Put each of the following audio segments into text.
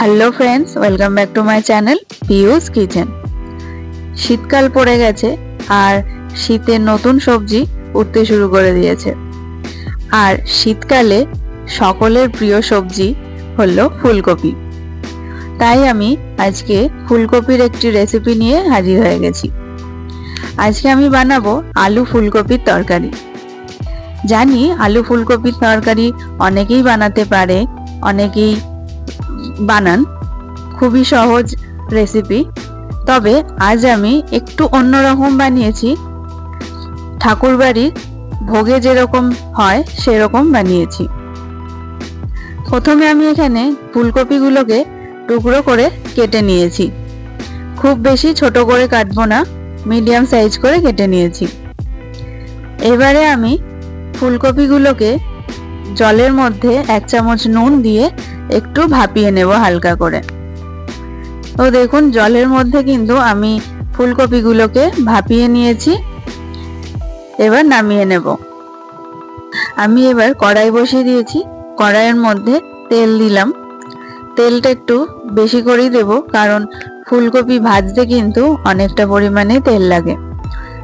Hello friends welcome back to my channel Piu's kitchen শীতকাল পড়ে গেছে আর শীতের নতুন সবজি উঠতে শুরু করে দিয়েছে। আর শীতকালে সকলের প্রিয় সবজি হলো ফুলকপি। তাই আমি আজকে ফুলকপির একটি রেসিপি নিয়ে হাজির হয়ে গেছি। আজকে আমি বানাবো আলু ফুলকপির তরকারি। জানি আলু ফুলকপির তরকারি অনেকেই বানাতে পারে, অনেকেই বানান। খুবই সহজ রেসিপি তবে আজ আমি একটু অন্যরকম বানিয়েছি। ঠাকুরবাড়ির ভোগে যেরকম হয় সেরকম বানিয়েছি। প্রথমে আমি এখানে ফুলকপিগুলোকে টুকরো করে কেটে নিয়েছি। খুব বেশি ছোট করে কাটবো না, মিডিয়াম সাইজ করে কেটে নিয়েছি। এবারে আমি ফুলকপিগুলোকে জলের মধ্যে এক চামচ নুন দিয়ে একটু ভাপিয়ে নেব হালকা করে। তো দেখুন, জলের মধ্যে কিন্তু আমি ফুলকপিগুলোকে ভাপিয়ে নিয়েছি। এবার নামিয়ে নেব। আমি এবার কড়াই বসিয়ে দিয়েছি। কড়াইয়ের মধ্যে তেল দিলাম। তেলটা একটু বেশি করেই দেব, কারণ ফুলকপি ভাজতে কিন্তু অনেকটা পরিমাণে তেল লাগে।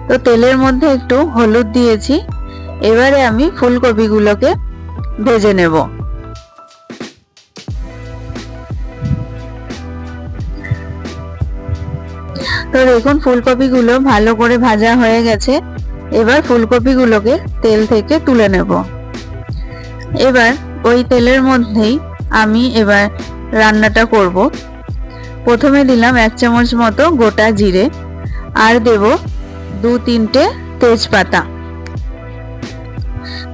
তো তেলের মধ্যে একটু হলুদ দিয়েছি। এবারে আমি ফুলকপিগুলোকে ভেজে নেব। তো দেখুন, ফুলকপিগুলো ভালো করে ভাজা হয়ে গেছে। এবার ফুলকপিগুলোকে তেল থেকে তুলে নেব। এবার ওই তেলের মধ্যেই আমি এবার রান্নাটা করব। প্রথমে দিলাম এক চামচ মতো গোটা জিরে। আর দেব দু তিনটে তেজপাতা।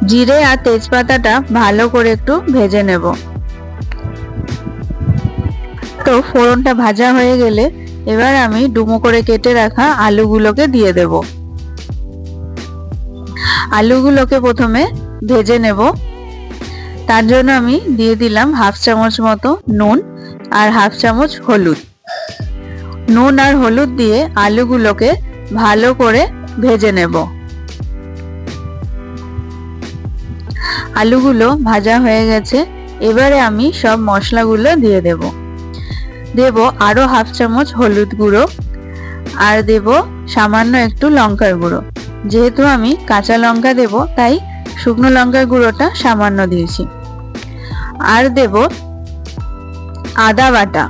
জিরে আর তেজপাতাটা ভালো করে একটু ভেজে নেব। তো ফোড়নটা ভাজা হয়ে গেলে এবার আমি ডুমো করে কেটে রাখা আলুগুলোকে দিয়ে দেব। আলুগুলোকে প্রথমে ভেজে নেব। তার জন্য আমি দিয়ে দিলাম হাফ চামচ মতো নুন আর হাফ চামচ হলুদ। নুন আর হলুদ দিয়ে আলুগুলোকে ভালো করে ভেজে নেব। আলুগুলো ভাজা হয়ে গেছে, এবারে আমি সব মশলাগুলো দিয়ে দেব। দেব আরও হাফ চামচ হলুদ গুঁড়ো আর দেব সামান্য একটু লঙ্কার গুঁড়ো। যেহেতু আমি কাঁচা লঙ্কা দেব, তাই শুকনো লঙ্কার গুঁড়োটা সামান্য দিয়েছি। আর দেব আদা বাটা।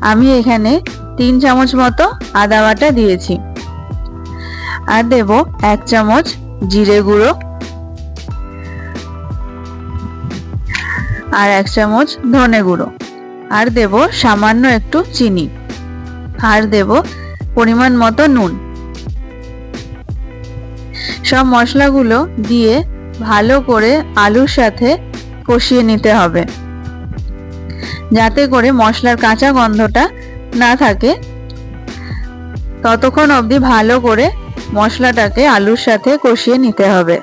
আমি এখানে তিন চামচ মতো আদা বাটা দিয়েছি। আর দেব এক চামচ জিরে গুঁড়ো। আর এক চামচ ধনে গুঁড়ো। আর দেব সামান্য একটু চিনি। আর দেব পরিমাণ মতো নুন। সব মশলাগুলো দিয়ে ভালো করে আলুর সাথে কষিয়ে নিতে হবে। যাতে করে মশলার কাঁচা গন্ধটা না থাকে। ততক্ষণ অবধি ভালো করে মশলাটাকে আলুর সাথে কষিয়ে নিতে হবে।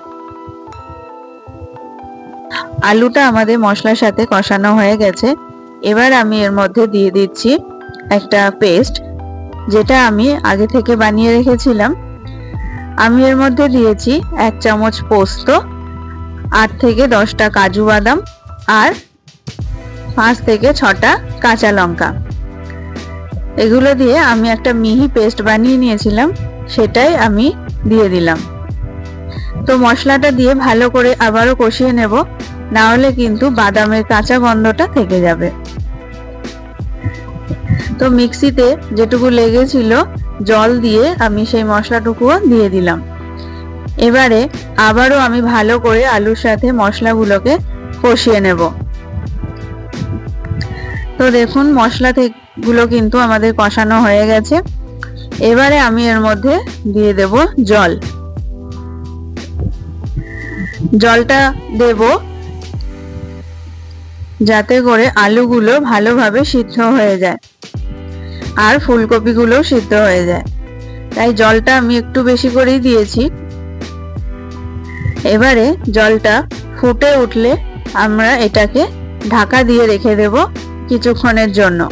আলুটা আমাদের মশলার সাথে কষানো হয়ে গেছে। এবার আমি এর মধ্যে দিয়ে দিচ্ছি একটা পেস্ট, যেটা আমি আগে থেকে বানিয়ে রেখেছিলাম। আমি এর মধ্যে দিয়েছি এক চামচ পোস্ত, আট থেকে দশটা কাজু বাদাম আর পাঁচ থেকে ছটা কাঁচা লঙ্কা। এগুলো দিয়ে আমি একটা মিহি পেস্ট বানিয়ে নিয়েছিলাম, সেটাই আমি দিয়ে দিলাম। তো মশলাটা দিয়ে ভালো করে আবারও কষিয়ে নেব। না হলে কিন্তু বাদামের কাঁচা গন্ধটা থেকে যাবে। তো মিক্সিতে যেটুকু লেগেছিল জল দিয়ে আমি সেই মশলাটুকুও দিয়ে দিলাম। এবারে আবারও আমি ভালো করে আলুর সাথে মশলাগুলোকে কষিয়ে নেব। তো দেখুন মশলা গুলো কিন্তু আমাদের কষানো হয়ে গেছে। এবারে আমি এর মধ্যে দিয়ে দেব জল। জলটা দেব যাতে করে আলুগুলো ভালোভাবে সিদ্ধ হয়ে যায় আর ফুলকপিগুলোও সিদ্ধ হয়ে যায়। তাই জলটা আমি একটু বেশি করেই দিয়েছি। এবারে জলটা ফুটে উঠলে আমরা এটাকে ঢাকা দিয়ে রেখে দেব কিছুক্ষণের জন্য।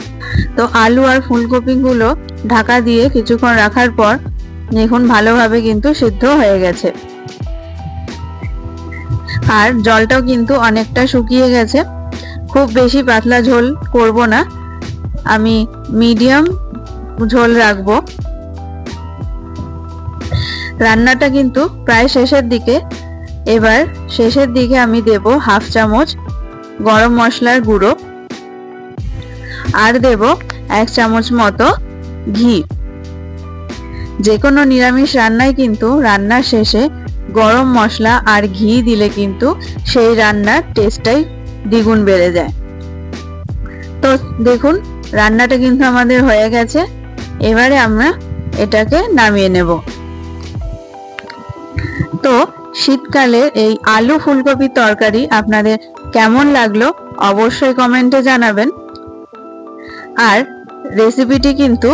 তো আলু আর ফুলকপিগুলো ঢাকা দিয়ে কিছুক্ষণ রাখার পর দেখুন ভালোভাবে কিন্তু সিদ্ধ হয়ে গেছে। আর জলটাও কিন্তু অনেকটা শুকিয়ে গেছে। খুব বেশি পাতলা ঝোল করব না। আমি মিডিয়াম ঝোল রাখব। রান্নাটা কিন্তু প্রায় শেষের দিকে। এবার শেষের দিকে আমি দেব হাফ চামচ গরম মশলার গুঁড়ো। আর দেব এক চামচ মতো ঘি। যে কোনো নিরামিষ রান্নায় কিন্তু রান্নার শেষে গরম মশলা আর ঘি দিলে কিন্তু সেই রান্নার টেস্টটাই দ্বিগুণ বেড়ে যায়। তো দেখুন, রান্নাটা কিন্তু আমাদের হয়ে গেছে। এবারে আমরা এটাকে নামিয়ে নেব। তো শীতকালে এই আলু ফুলকপির তরকারি আপনাদের কেমন লাগল অবশ্যই কমেন্টে জানাবেন। আর রেসিপিটি কিন্তু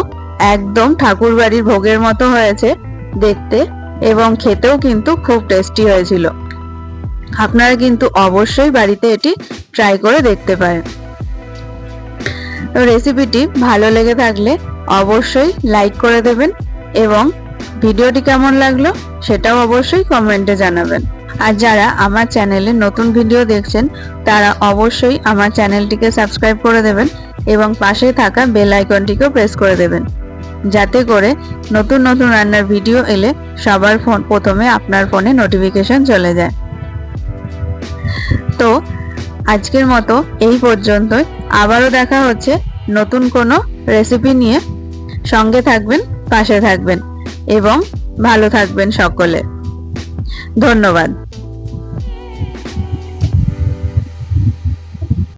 একদম ঠাকুর বাড়ির ভোগের মতো হয়েছে দেখতে এবং খেতেও কিন্তু খুব টেস্টি হয়েছিল। আপনারা কিন্তু অবশ্যই বাড়িতে এটি ট্রাই করে দেখতে পারেন। রেসিপিটি ভালো লেগে থাকলে অবশ্যই লাইক করে দেবেন এবং ভিডিওটি কেমন লাগল সেটাও অবশ্যই কমেন্টে জানাবেন। আর যারা আমার চ্যানেলে নতুন ভিডিও দেখছেন, তারা অবশ্যই আমার চ্যানেলটিকে সাবস্ক্রাইব করে দেবেন এবং পাশে থাকা বেল আইকনটিকেও প্রেস করে দেবেন। যাতে করে নতুন নতুন রান্নার ভিডিও এলে সবার ফোন প্রথমে আপনার ফোনে নোটিফিকেশন চলে যায়। তো আজকের মতো এই পর্যন্তই। আবারও দেখা হচ্ছে নতুন কোনো রেসিপি নিয়ে। সঙ্গে থাকবেন, পাশে থাকবেন এবং ভালো থাকবেন সকলে। ধন্যবাদ।